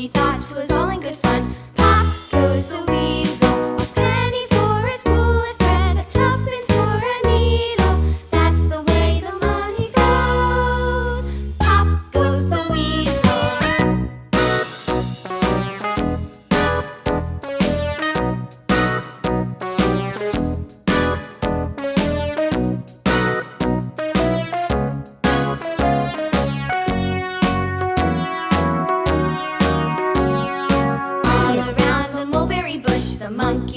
monkey thought 'twas all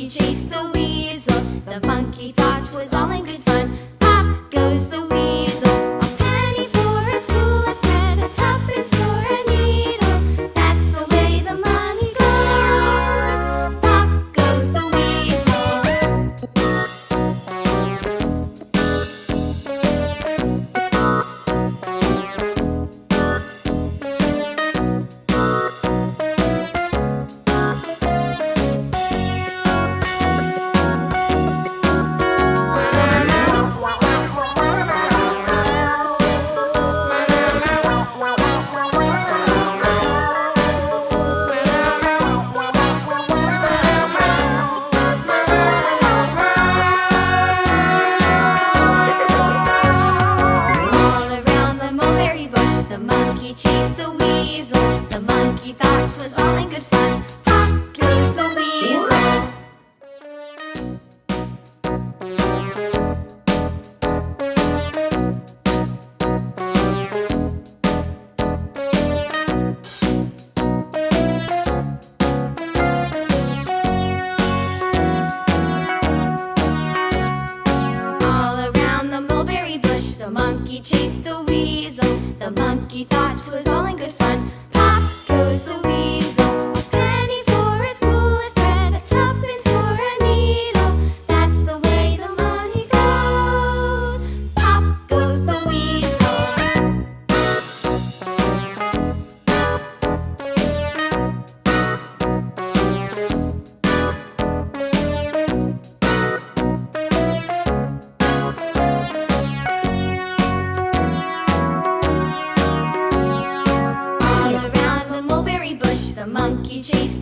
monkey chased the weasel. The monkey thought 'twas all The monkey thought 'twas all in good fun. Pop goes the weasel. All around the mulberry bush, the monkey chased the weasel. The monkey thought DJ